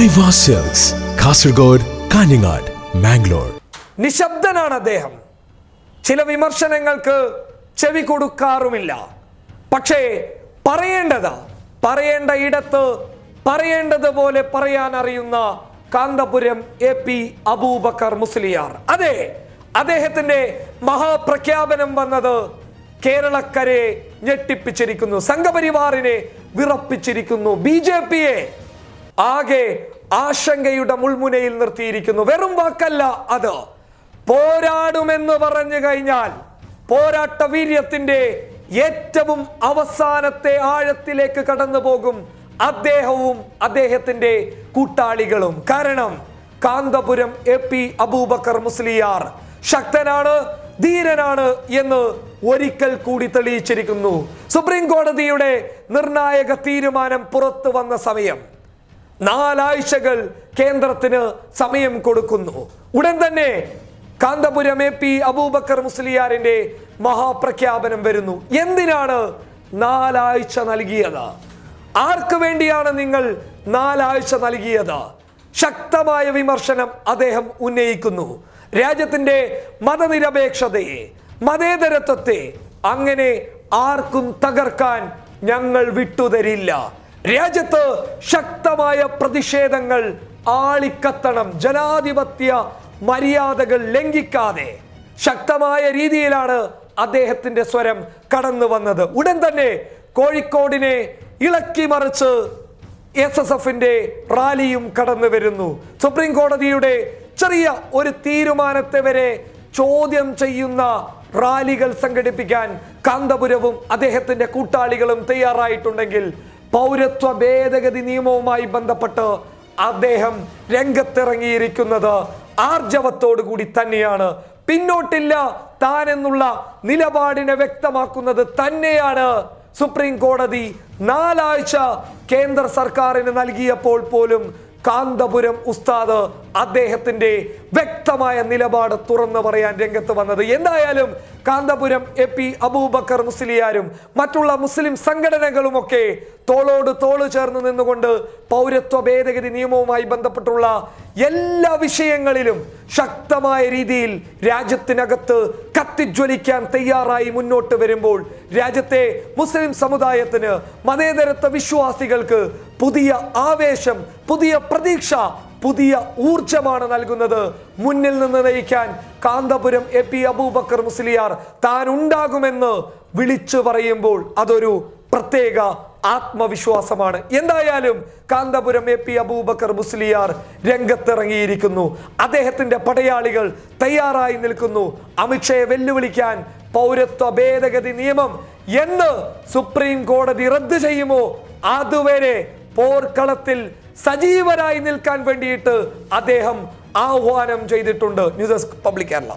ഐവ സെൽസ് കാസർഗോഡ് കാഞ്ഞങ്ങാട് മാംഗ്ലൂർ നിശബ്ദനാണ് അദ്ദേഹം. ചില വിമർശനങ്ങൾക്ക് ചെവി കൊടുക്കാറുമില്ല. പക്ഷേ പറയേണ്ടത് പറയേണ്ട ഇടത്ത് പറയേണ്ടതുപോലെ പറയാൻ അറിയുന്ന കാന്തപുരം എ പി അബൂബക്കർ മുസ്ലിയാർ. അതെ അദ്ദേഹത്തിന്റെ മഹാപ്രഖ്യാപനം വന്നത് കേരളക്കരെ ഞെട്ടിപ്പിച്ചിരിക്കുന്നു സംഘപരിവാറിനെ വിറപ്പിച്ചിരിക്കുന്നു ബി ജെ പിയെ ആകെ ആശങ്കയുടെ മുൾമുനയിൽ നിർത്തിയിരിക്കുന്നു. വെറും വാക്കല്ല അത്. പോരാടുമെന്ന് പറഞ്ഞു കഴിഞ്ഞാൽ പോരാട്ട വീര്യത്തിന്റെ ഏറ്റവും അവസാനത്തെ ആഴത്തിലേക്ക് കടന്നു പോകും അദ്ദേഹവും അദ്ദേഹത്തിന്റെ കൂട്ടാളികളും. കാരണം കാന്തപുരം എ പി അബൂബക്കർ മുസ്ലിയാർ ശക്തനാണ് ധീരനാണ് എന്ന് ഒരിക്കൽ കൂടി തെളിയിച്ചിരിക്കുന്നു. സുപ്രീം കോടതിയുടെ നിർണായക തീരുമാനം പുറത്തു വന്ന സമയം. നാലാഴ്ചകൾ കേന്ദ്രത്തിന് സമയം കൊടുക്കുന്നു. ഉടൻ തന്നെ കാന്തപുരം എ പി അബൂബക്കർ മുസ്ലിയാറിന്റെ മഹാപ്രഖ്യാപനം വരുന്നു. എന്തിനാണ് നാലാഴ്ച നൽകിയത്? ആർക്ക് വേണ്ടിയാണ് നിങ്ങൾ നാലാഴ്ച നൽകിയത്? ശക്തമായ വിമർശനം അദ്ദേഹം ഉന്നയിക്കുന്നു. രാജ്യത്തിന്റെ മതനിരപേക്ഷതയെ മതേതരത്വത്തെ അങ്ങനെ ആർക്കും തകർക്കാൻ ഞങ്ങൾ വിട്ടുതരില്ല. രാജ്യത്ത് ശക്തമായ പ്രതിഷേധങ്ങൾ ആളിക്കത്തണം. ജനാധിപത്യ മര്യാദകൾ ലംഘിക്കാതെ ശക്തമായ രീതിയിലാണ് അദ്ദേഹത്തിന്റെ സ്വരം കടന്നു വന്നത്. ഉടൻ തന്നെ കോഴിക്കോടിനെ ഇളക്കി മറിച്ച് എസ് എസ് എഫിന്റെ റാലിയും കടന്നു വരുന്നു. സുപ്രീം കോടതിയുടെ ചെറിയ ഒരു തീരുമാനത്തെ വരെ ചോദ്യം ചെയ്യുന്ന റാലികൾ സംഘടിപ്പിക്കാൻ കാന്തപുരവും അദ്ദേഹത്തിന്റെ കൂട്ടാളികളും തയ്യാറായിട്ടുണ്ടെങ്കിൽ പൗരത്വ ഭേദഗതി നിയമവുമായി ബന്ധപ്പെട്ട് അദ്ദേഹം രംഗത്തിറങ്ങിയിരിക്കുന്നത് ആർജവത്തോടു കൂടി തന്നെയാണ്. പിന്നോട്ടില്ല താനെന്നുള്ള നിലപാടിനെ വ്യക്തമാക്കുന്നത് തന്നെയാണ്. സുപ്രീം കോടതി നാലാഴ്ച കേന്ദ്ര സർക്കാരിന് നൽകിയപ്പോൾ പോലും കാന്തപുരം ഉസ്താദ് അദ്ദേഹത്തിന്റെ വ്യക്തമായ നിലപാട് തുറന്നു പറയാൻ രംഗത്ത് വന്നത്. എന്തായാലും കാന്തപുരം എ പി അബൂബക്കർ മുസ്ലിയാരും മറ്റുള്ള മുസ്ലിം സംഘടനകളും ഒക്കെ തോളോട് തോൾ ചേർന്ന് നിന്നുകൊണ്ട് പൗരത്വ ഭേദഗതി നിയമവുമായി ബന്ധപ്പെട്ടുള്ള എല്ലാ വിഷയങ്ങളിലും ശക്തമായ രീതിയിൽ രാജ്യത്തിനകത്ത് കത്തിജ്വലിക്കാൻ തയ്യാറായി മുന്നോട്ട് വരുമ്പോൾ രാജ്യത്തെ മുസ്ലിം സമുദായത്തിന് മതേതരത്വ വിശ്വാസികൾക്ക് പുതിയ ആവേശം പുതിയ പ്രതീക്ഷ പുതിയ ഊർജമാണ് നൽകുന്നത്. മുന്നിൽ നിന്ന് നയിക്കാൻ കാന്തപുരം എ പി അബൂബക്കർ മുസ്ലിയാർ താൻ ഉണ്ടാകുമെന്ന് വിളിച്ചു പറയുമ്പോൾ അതൊരു പ്രത്യേക ആത്മവിശ്വാസമാണ്. എന്തായാലും കാന്തപുരം എ പി അബൂബക്കർ മുസ്ലിയാർ രംഗത്തിറങ്ങിയിരിക്കുന്നു. അദ്ദേഹത്തിന്റെ പടയാളികൾ തയ്യാറായി നിൽക്കുന്നു. അമിത്ഷയെ വെല്ലുവിളിക്കാൻ പൗരത്വ ഭേദഗതി നിയമം എന്ന് സുപ്രീം കോടതി റദ്ദ് ചെയ്യുമോ? അതുവരെ പോർക്കളത്തിൽ സജീവരായി നിൽക്കാൻ വേണ്ടിയിട്ട് അദ്ദേഹം ആഹ്വാനം ചെയ്തിട്ടുണ്ട് ന്യൂസ് ഡെസ്ക് പബ്ലിക് കേരള.